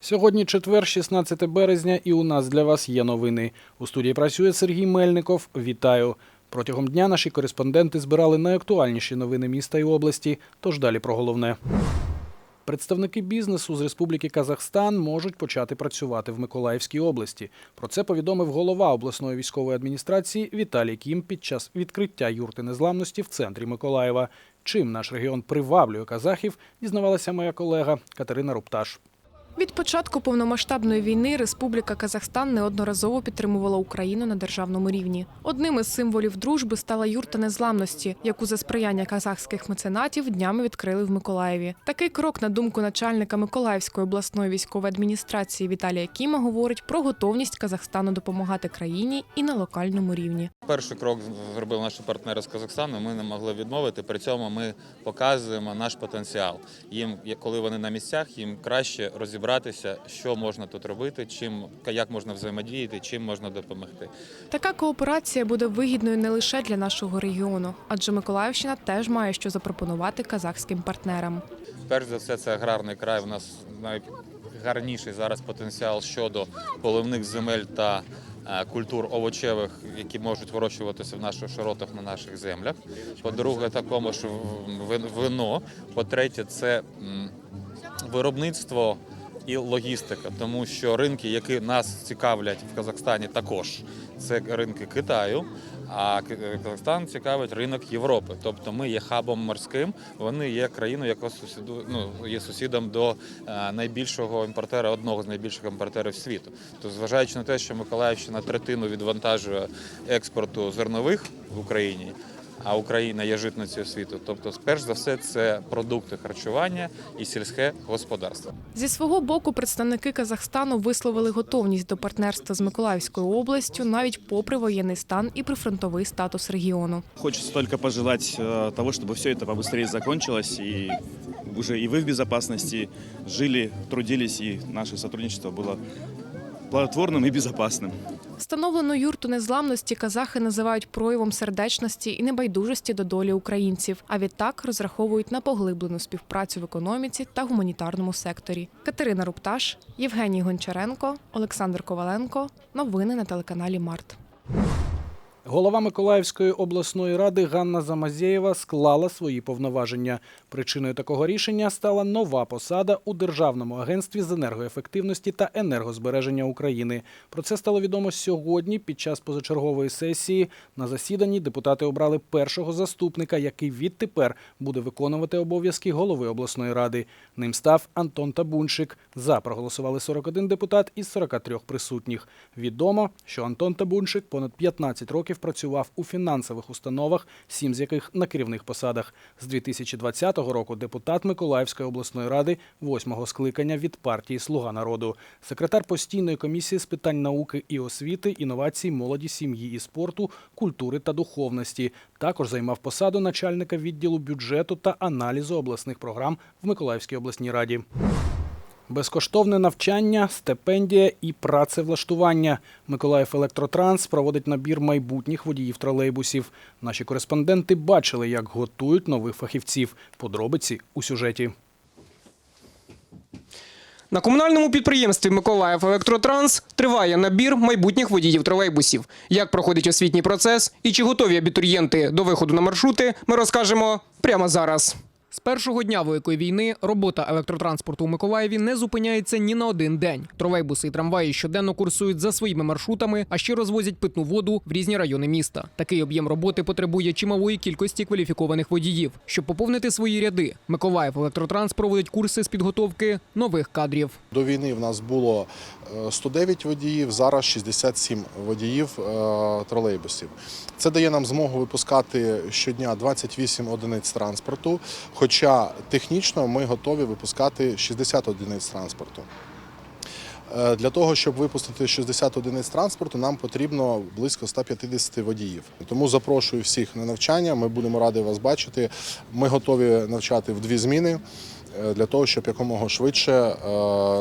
Сьогодні четвер, 16 березня, і у нас для вас є новини. У студії працює Сергій Мельников. Вітаю. Протягом дня наші кореспонденти збирали найактуальніші новини міста і області. Тож далі про головне. Представники бізнесу з Республіки Казахстан можуть почати працювати в Миколаївській області. Про це повідомив голова обласної військової адміністрації Віталій Кім під час відкриття юрти незламності в центрі Миколаєва. Чим наш регіон приваблює казахів, дізнавалася моя колега Катерина Рупташ. Від початку повномасштабної війни Республіка Казахстан неодноразово підтримувала Україну на державному рівні. Одним із символів дружби стала юрта незламності, яку за сприяння казахських меценатів днями відкрили в Миколаєві. Такий крок, на думку начальника Миколаївської обласної військової адміністрації Віталія Кіма, говорить про готовність Казахстану допомагати країні і на локальному рівні. Перший крок зробили наші партнери з Казахстану. Ми не могли відмовити. При цьому ми показуємо наш потенціал. Їм, коли вони на місцях, їм краще розібратися, що можна тут робити, чим як можна взаємодіяти, чим можна допомогти. Така кооперація буде вигідною не лише для нашого регіону, адже Миколаївщина теж має що запропонувати казахським партнерам. Перш за все, це аграрний край. У нас найгарніший зараз потенціал щодо поливних земель та е, культур овочевих, які можуть вирощуватися в наших широтах на наших землях. По-друге, такому ж вин- вино. По-третє, це виробництво. І логістика, тому що ринки, які нас цікавлять в Казахстані, також це ринки Китаю. А К- Казахстан цікавить ринок Європи. Тобто ми є хабом морським. Вони є країною, яка сусіду ну є сусідом до е, найбільшого імпортера, одного з найбільших імпортерів світу. То зважаючи на те, що Миколаївщина третину відвантажує експорту зернових в Україні А Україна є житницею світу. Тобто, перш за все, це продукти харчування і сільське господарство. Зі свого боку, представники Казахстану висловили готовність до партнерства з Миколаївською областю навіть попри воєнний стан і прифронтовий статус регіону. Хочется только пожелать э, того, чтобы все это побыстрее закончилось, и уже и вы в безопасности жили, трудились, и наше сотрудничество было плодотворным и безопасным. Встановлену юрту незламності казахи називають проявом сердечності і небайдужості до долі українців. А відтак розраховують на поглиблену співпрацю в економіці та гуманітарному секторі. Катерина Рупташ, Євгеній Гончаренко, Олександр Коваленко. Новини на телеканалі Март. Голова Миколаївської обласної ради Ганна Замазєєва склала свої повноваження. Причиною такого рішення стала нова посада у Державному агентстві з енергоефективності та енергозбереження України. Про це стало відомо сьогодні під час позачергової сесії. На засіданні депутати обрали першого заступника, який відтепер буде виконувати обов'язки голови обласної ради. Ним став Антон Табуншик. За проголосували 41 депутат із 43 присутніх. Відомо, що Антон Табуншик понад 15 років працював у фінансових установах, сім з яких на керівних посадах. З 2020 року депутат Миколаївської обласної ради восьмого скликання від партії Слуга народу, секретар постійної комісії з питань науки і освіти, інновацій, молоді, сім'ї і спорту, культури та духовності. Також займав посаду начальника відділу бюджету та аналізу обласних програм в Миколаївській обласній раді. Безкоштовне навчання, стипендія і працевлаштування. Миколаїв Електротранс проводить набір майбутніх водіїв тролейбусів. Наші кореспонденти бачили, як готують нових фахівців. Подробиці у сюжеті. На комунальному підприємстві Миколаїв Електротранс триває набір майбутніх водіїв тролейбусів. Як проходить освітній процес і чи готові абітурієнти до виходу на маршрути, ми розкажемо прямо зараз. З першого дня великої війни робота електротранспорту у Миколаєві не зупиняється ні на один день. Тролейбуси і трамваї щоденно курсують за своїми маршрутами, а ще розвозять питну воду в різні райони міста. Такий об'єм роботи потребує чималої кількості кваліфікованих водіїв. Щоб поповнити свої ряди, Миколаїв Електротранс проводить курси з підготовки нових кадрів. До війни в нас було е, 109 водіїв, зараз 67 водіїв е, тролейбусів. Це дає нам змогу випускати щодня 28 одиниць транспорту, хоча технічно ми готові випускати 60 одиниць транспорту. Е, Для того, щоб випустити 60 одиниць транспорту, нам потрібно близько 150 водіїв. Тому запрошую всіх на навчання. Ми будемо раді вас бачити. Ми готові навчати в дві зміни. Е, для того, щоб якомога швидше е,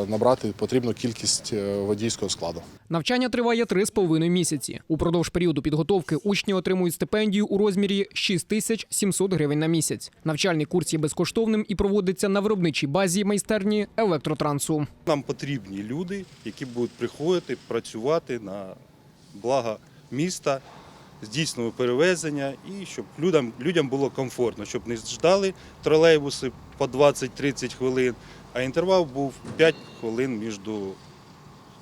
набрати потрібну кількість е, водійського складу. Навчання триває три з половиною місяці. Упродовж періоду підготовки учні отримують стипендію у розмірі 6700 гривень на місяць. Навчальний курс є безкоштовним і проводиться на виробничій базі майстерні електротрансу. Нам потрібні люди, які будуть приходити, працювати на благо міста, здійснювали перевезення і щоб людям, людям було комфортно, щоб не ждали тролейбуси по 20-30 хвилин, а інтервал був 5 хвилин між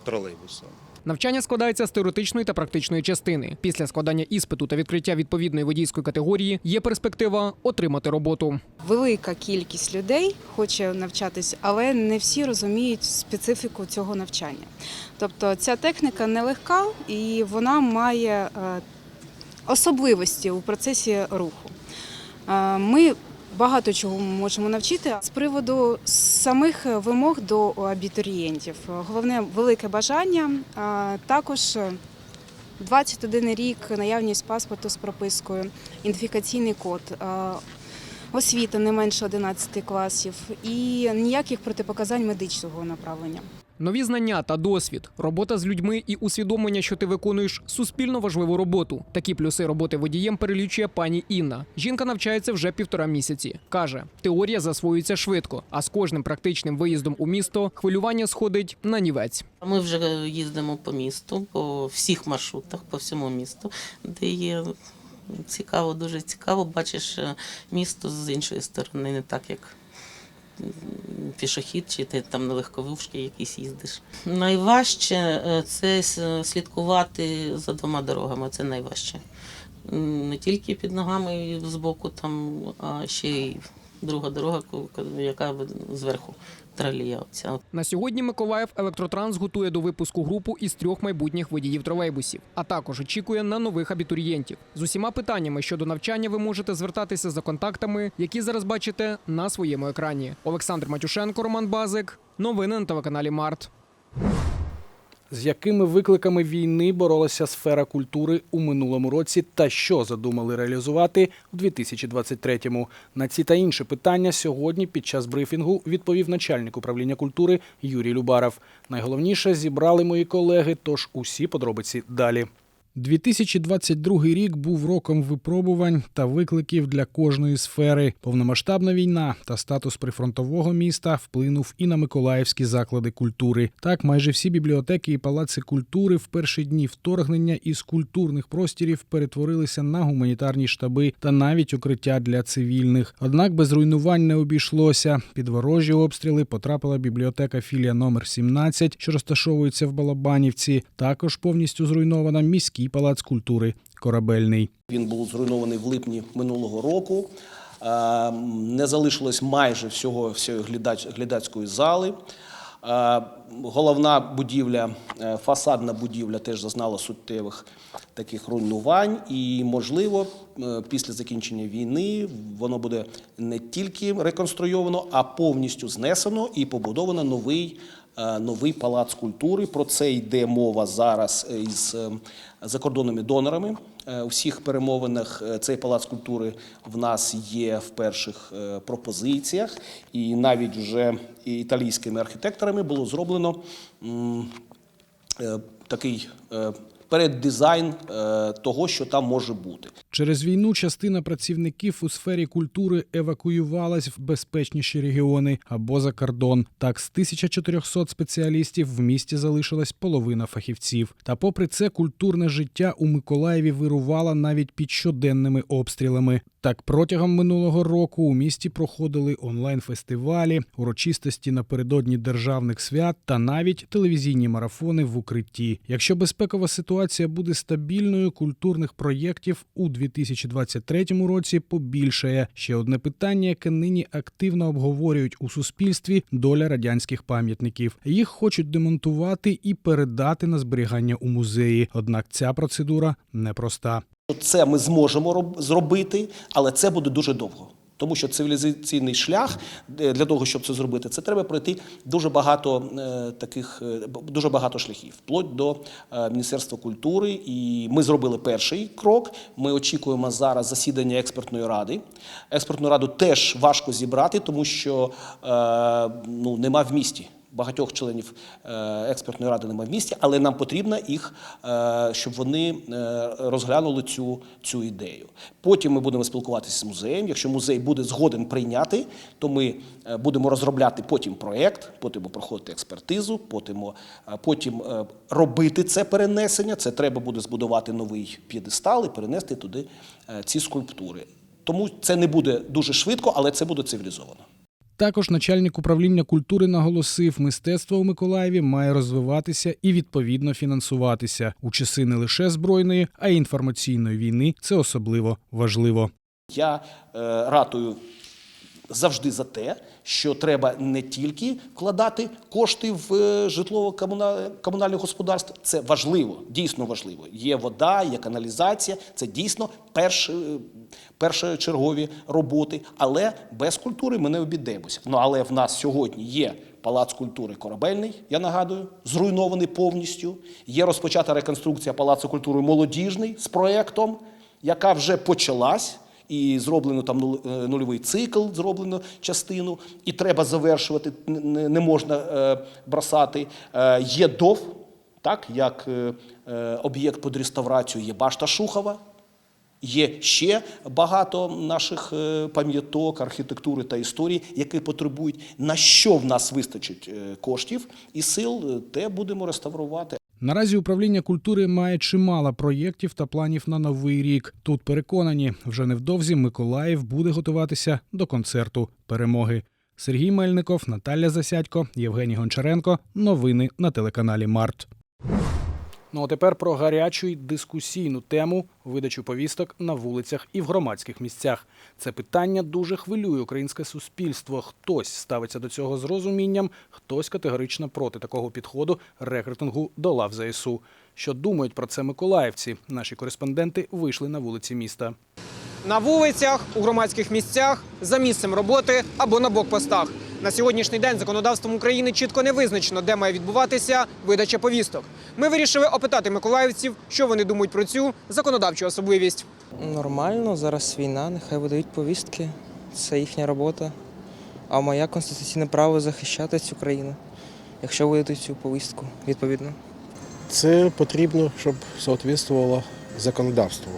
тролейбусами. Навчання складається з теоретичної та практичної частини. Після складання іспиту та відкриття відповідної водійської категорії є перспектива отримати роботу. Велика кількість людей хоче навчатись, але не всі розуміють специфіку цього навчання. Тобто ця техніка нелегка і вона має е, особливості у процесі руху. Е, Ми багато чого можемо навчити з приводу самих вимог до абітурієнтів. Головне велике бажання, також 21 рік наявність паспорту з пропискою, ідентифікаційний код. е, Освіта не менше 11 класів і ніяких протипоказань медичного направлення. Нові знання та досвід, робота з людьми і усвідомлення, що ти виконуєш суспільно важливу роботу. Такі плюси роботи водієм перелічує пані Інна. Жінка навчається вже півтора місяці. каже, теорія засвоюється швидко, а з кожним практичним виїздом у місто хвилювання сходить на нівець. Ми вже їздимо по місту, по всіх маршрутах, по всьому місту, де є цікаво, дуже цікаво. Бачиш е, місто з іншої сторони, не так як пішохід, чи ти там на легковушки якісь їздиш. Найважче е, це слідкувати за двома дорогами. Це найважче. Не тільки під ногами і збоку, там, а ще й друга дорога, яка зверху тралія. Оця. На сьогодні Миколаїв Електротранс готує до випуску групу із трьох майбутніх водіїв тролейбусів, а також очікує на нових абітурієнтів. З усіма питаннями щодо навчання ви можете звертатися за контактами, які зараз бачите на своєму екрані. Олександр Матюшенко, Роман Базик. Новини на телеканалі Март. З якими викликами війни боролася сфера культури у минулому році та що задумали реалізувати у 2023-му? На ці та інші питання сьогодні під час брифінгу відповів начальник управління культури Юрій Любаров. Найголовніше зібрали мої колеги, тож усі подробиці далі. 2022 рік був роком випробувань та викликів для кожної сфери. Повномасштабна війна та статус прифронтового міста вплинув і на миколаївські заклади культури. Так, майже всі бібліотеки і палаци культури в перші дні вторгнення із культурних простірів перетворилися на гуманітарні штаби та навіть укриття для цивільних. Однак без руйнувань не обійшлося. Під ворожі обстріли потрапила бібліотека філія номер 17, що розташовується в Балабанівці. Також повністю зруйнована міський палац культури Корабельний. Він був зруйнований в липні минулого року. Е, Не залишилось майже всього всієї глядацької зали. Е, Головна будівля, е, фасадна будівля теж зазнала суттєвих таких руйнувань, і можливо, е, після закінчення війни воно буде не тільки реконструйовано, а повністю знесено і побудовано новий. Новий палац культури. Про це йде мова зараз із закордонними донорами. Е, У всіх перемовинах е, цей палац культури в нас є в перших е, пропозиціях, і навіть вже італійськими архітекторами було зроблено такий е, переддизайн е, того, що там може бути. Через війну частина працівників у сфері культури евакуювалась в безпечніші регіони або за кордон. Так, з 1400 спеціалістів в місті залишилась половина фахівців. Та, попри це, культурне життя у Миколаєві вирувало навіть під щоденними обстрілами. Так, протягом минулого року у місті проходили онлайн-фестивалі, урочистості напередодні державних свят та навіть телевізійні марафони в укритті. Якщо безпекова ситуація буде стабільною, культурних проєктів у 2023 році побільшає. Ще одне питання, яке нині активно обговорюють у суспільстві доля радянських пам'ятників. Їх хочуть демонтувати і передати на зберігання у музеї. Однак ця процедура непроста. Це ми зможемо зробити, але це буде дуже довго. Тому що цивілізаційний шлях е, для того, щоб це зробити, це треба пройти дуже багато е, таких е, дуже багато шляхів, вплоть до Міністерства культури. І ми зробили перший крок. Ми очікуємо зараз засідання експертної ради. Експертну раду теж важко зібрати, тому що ну, нема в місті. Багатьох членів е, експертної ради немає в місті, але нам потрібно їх, е, щоб вони е, розглянули цю, цю ідею. Потім ми будемо спілкуватися з музеєм. Якщо музей буде згоден прийняти, то ми будемо розробляти потім проєкт, потім проходити експертизу, потім, потім робити це перенесення. Це треба буде збудувати новий п'єдестал і перенести туди ці скульптури. Тому це не буде дуже швидко, але це буде цивілізовано. Також начальник управління культури наголосив, мистецтво у Миколаєві має розвиватися і відповідно фінансуватися у часи не лише збройної, а й інформаційної війни. Це особливо важливо. Я е, ратую завжди за те, що треба не тільки вкладати кошти в е, житлово-комунальне господарство. Це важливо, дійсно важливо. Є вода, є каналізація. Це дійсно перші, першочергові роботи. Але без культури ми не обійдемося. Ну але в нас сьогодні є. Палац культури корабельний, я нагадую, зруйнований повністю. Є розпочата реконструкція Палацу культури молодіжний з проєктом, яка вже почалась. І зроблено там е, нульовий цикл, зроблено частину, і треба завершувати, не, можна е, бросати. Е, є ДОВ, так, як об'єкт під реставрацію, є башта Шухова, Є ще багато наших пам'яток, архітектури та історії, які потребують, на що в нас вистачить коштів і сил, те будемо реставрувати. Наразі управління культури має чимало проєктів та планів на новий рік. Тут переконані, вже невдовзі Миколаїв буде готуватися до концерту перемоги. Сергій Мельников, Наталя Засядько, Євгеній Гончаренко. Новини на телеканалі Март. Ну а тепер про гарячу й дискусійну тему видачу повісток на вулицях і в громадських місцях. Це питання дуже хвилює українське суспільство. Хтось ставиться до цього з розумінням, хтось категорично проти такого підходу рекрутингу до лав ЗСУ. Що думають про це миколаївці? Наші кореспонденти вийшли на вулиці міста. На вулицях, у громадських місцях, за місцем роботи або на блокпостах. На сьогоднішній день законодавством України чітко не визначено, де має відбуватися видача повісток. Ми вирішили опитати миколаївців, що вони думають про цю законодавчу особливість. Нормально, зараз війна, нехай видають повістки. Це їхня робота. А моє конституційне право захищати цю країну, якщо видадуть цю повістку, відповідно. Це потрібно, щоб соответствувало законодавству.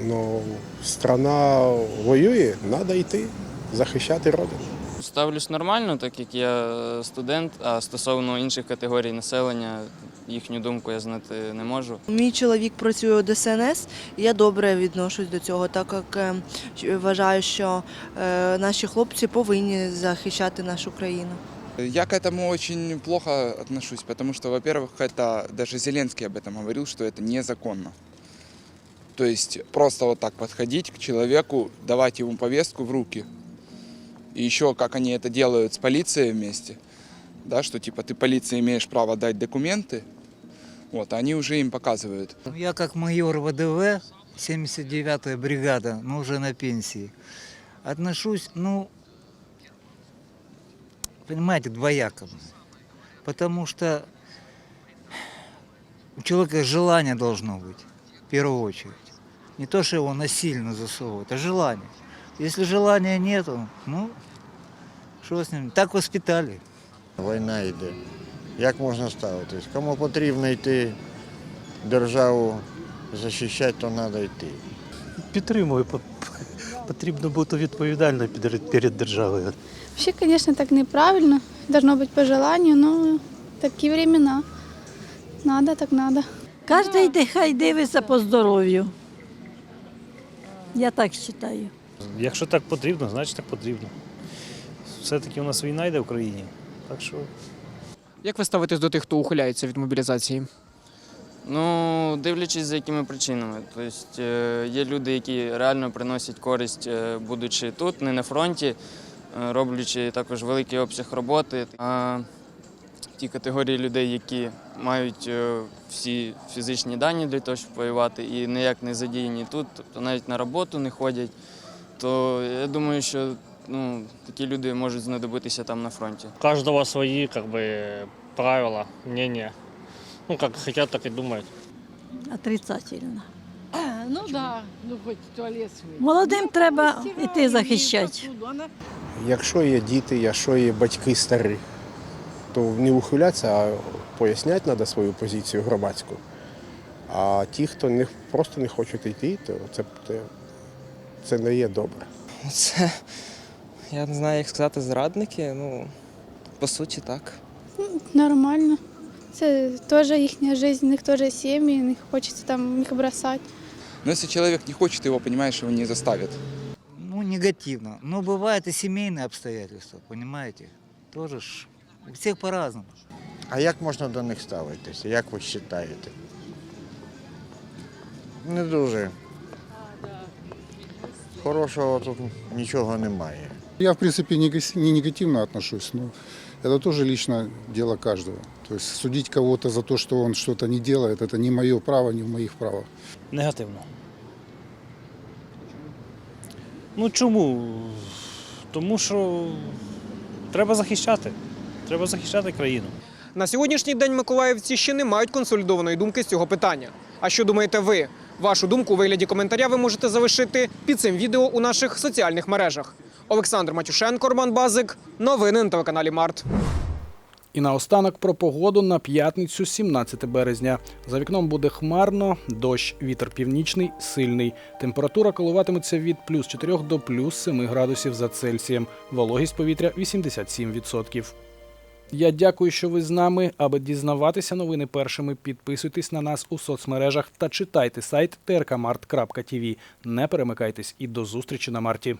Ну, страна воює, треба йти, захищати родину Ставлюсь нормально, так як я е, студент, а стосовно інших категорій населення, їхню думку я знати не можу. Мій чоловік працює у ДСНС, і я добре відношусь до цього, так як е, щ- вважаю, що е, наші хлопці повинні захищати нашу країну. Я к этому очень плохо отношусь, потому что, во-первых, это даже Зеленский об этом говорил, что это незаконно. То есть просто вот так подходить к человеку, давать ему повестку в руки. И еще как они это делают с полицией вместе, да, что типа ты полиции имеешь право дать документы, вот, они уже им показывают. Я как майор ВДВ, 79-я бригада, но уже на пенсии, отношусь, ну, понимаете, двояко. Потому что у человека желание должно быть, в первую очередь. Не то, что его насильно засовывают, а желание. Если желания нету, ну, что с ним? Так воспитали. Війна йде. Як можна ставитись? Кому потрібно йти державу захищати, то треба йти. Підтримую. Потрібно бути відповідально перед, державою. Вообще, конечно, так неправильно. Должно быть по желанию, но такие времена. Надо, так надо. Кожен хай дивиться по здоров'ю. Я так вважаю. Якщо так потрібно, значить так потрібно. Все-таки у нас війна йде в країні. Так що Як ви ставитесь до тих, хто ухиляється від мобілізації? Ну, дивлячись за якими причинами. Тобто е, є люди, які реально приносять користь, е, будучи тут, не на фронті, е, роблячи також великий обсяг роботи. А ті категорії людей, які мають е, всі фізичні дані для того, щоб воювати, і ніяк не задіяні тут, тобто навіть на роботу не ходять, то я думаю, що ну, такі люди можуть знадобитися там на фронті. У каждого свои как бы правила, мнения. Ну, как хотят, так и думают. Отрицательно. Ну да, ну хоч туалет свій. Молодим треба йти захищати. Якщо є діти, якщо є батьки старі, то не ухилятися, а поясняти треба свою позицію громадську. А ті, хто не, просто не хочуть йти, то це, це, не є добре. Це, я не знаю, як сказати, зрадники. Ну, по суті, так. Нормально. Це теж їхня життя, у них теж сім'ї, не хочеться там їх бросати. Но если человек не хочет, его, понимаешь, его не заставят. Ну, негативно. Но бывают и семейные обстоятельства, понимаете? Тоже ж у всех по-разному. А як можна до них ставитися? Як ви вважаєте? Не дуже. Хорошого тут нічого немає. Я, в принципе, не негативно отношусь, но это тоже лично дело каждого. То есть судить кого-то за то, что он что-то не делает, это не мое право, не в моих правах. Негативно. Ну чому? Тому що треба захищати. Треба захищати країну. На сьогоднішній день миколаївці ще не мають консолідованої думки з цього питання. А що думаєте ви? Вашу думку у вигляді коментаря ви можете залишити під цим відео у наших соціальних мережах. Олександр Матюшенко, Роман Базик. Новини на телеканалі Март. І наостанок про погоду на п'ятницю, 17 березня. За вікном буде хмарно, дощ, вітер північний, сильний. Температура коливатиметься від плюс 4 до плюс 7 градусів за Цельсієм. Вологість повітря 87%. Я дякую, що ви з нами. Аби дізнаватися новини першими, підписуйтесь на нас у соцмережах та читайте сайт trkmart.tv. Не перемикайтесь і до зустрічі на марті.